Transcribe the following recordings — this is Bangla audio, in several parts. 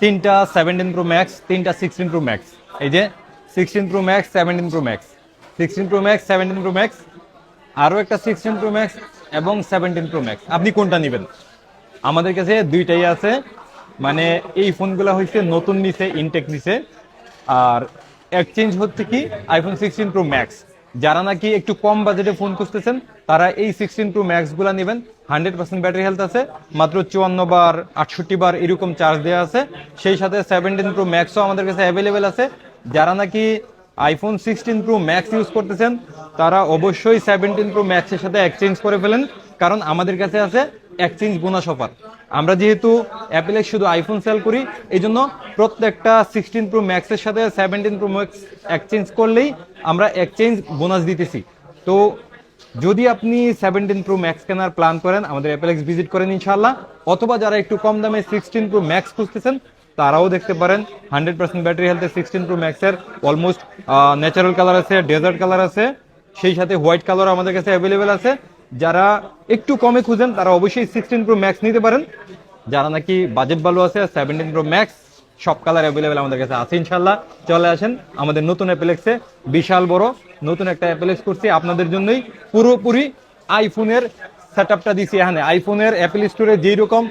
তিনটা সেভেন্টিন প্রো ম্যাক্স তিনটা সিক্সটিন প্রো ম্যাক্স এই যে sixteen pro max seventeen pro max sixteen pro max seventeen pro max আরও একটা সিক্সটিন প্রো ম্যাক্স এবং সেভেন্টিন প্রো ম্যাক্স আপনি কোনটা নেবেন? আমাদের কাছে দুইটাই আছে। মানে এই ফোনগুলো হচ্ছে নতুন নিছে ইনটেক নিছে। আর এক্সচেঞ্জ হচ্ছে কি? আইফোন সিক্সটিন প্রো ম্যাক্স যারা নাকি একটু কম বাজেটে ফোন খুঁজতেছেন, তারা এই সিক্সটিন প্রো ম্যাক্সগুলা নেবেন। হান্ড্রেড পার্সেন্ট ব্যাটারি হেলথ আছে, মাত্র চুয়ান্ন বার আটষট্টি বার এরকম চার্জ দেওয়া আছে। সেই সাথে সেভেন্টিন প্রো ম্যাক্সও আমাদের কাছে অ্যাভেলেবেল আছে। যারা নাকি iPhone sixteen pro max use করতেছেন, তারা অবশ্যই সেভেন্টিন প্রো ম্যাক্সের সাথে এক্সচেঞ্জ করে ফেলেন, কারণ আমাদের কাছে আছে এক্সচেঞ্জ বোনাস অফার আমরা যেহেতু অ্যাপেলে শুধু আইফোন সেল করি এই জন্য প্রত্যেকটা সিক্সটিন প্রো ম্যাক্সের সাথে সেভেন্টিন প্রো ম্যাক্স এক্সচেঞ্জ করলেই আমরা এক্সচেঞ্জ বোনাস দিতেছি। তো যদি আপনি সেভেন্টিন প্রো ম্যাক্স কেনার প্ল্যান করেন, আমাদের অ্যাপেলেক্স ভিজিট করেন ইনশাল্লাহ অথবা যারা একটু কম দামে সিক্সটিন প্রো ম্যাক্স খুঁজতেছেন, তারাও দেখতে পারেন। হান্ড্রেড পার্সেন্ট ব্যাটারি হেলথের সিক্সটিন প্রো ম্যাক্সের অলমোস্ট ন্যাচারাল কালার আছে ডেজার্ট কালার আছে। সেই সাথে হোয়াইট কালার আমাদের কাছে অ্যাভেলেবেল আছে। যারা একটু কমে খুঁজেন, তারা অবশ্যই সিক্সটিন প্রো ম্যাক্স নিতে পারেন। যারা নাকি বাজেট ভালো আছে সেভেন্টিন প্রো ম্যাক্স সব কালার অ্যাভেলেবেল আমাদের কাছে আছে ইনশাল্লাহ চলে আসেন আমাদের নতুন অ্যাপেলেক্সে বিশাল বড় নতুন একটা অ্যাপেলেক্স করছি। আপনাদের জন্যই পুরোপুরি আইফোনের সেট সেটআপটা দিছি এখানে। আইফোনের অ্যাপেল স্টোরে যেই রকম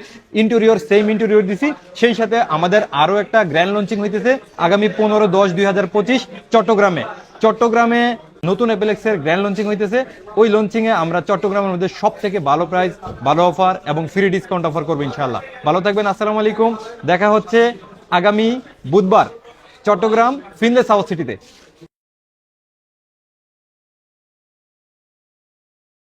ইন্টেরিয়র সেম ইন্টেরিয়র দিছি, সেই সাথে আমাদের আরও একটা গ্র্যান্ড লঞ্চিং হইতেছে আগামী পনেরো, দশ, দুই হাজার পঁচিশ চট্টগ্রামে। চট্টগ্রামে নতুন অ্যাপেলেক্সের গ্র্যান্ড লঞ্চিং হইতেছে। ওই লঞ্চিংয়ে আমরা চট্টগ্রামের মধ্যে সব থেকে ভালো প্রাইস ভালো অফার এবং ফ্রি ডিসকাউন্ট অফার করব ইনশাল্লাহ ভালো থাকবেন, আসসালামু আলাইকুম। দেখা হচ্ছে আগামী বুধবার চট্টগ্রাম ফিনলে সাউথ সিটিতে।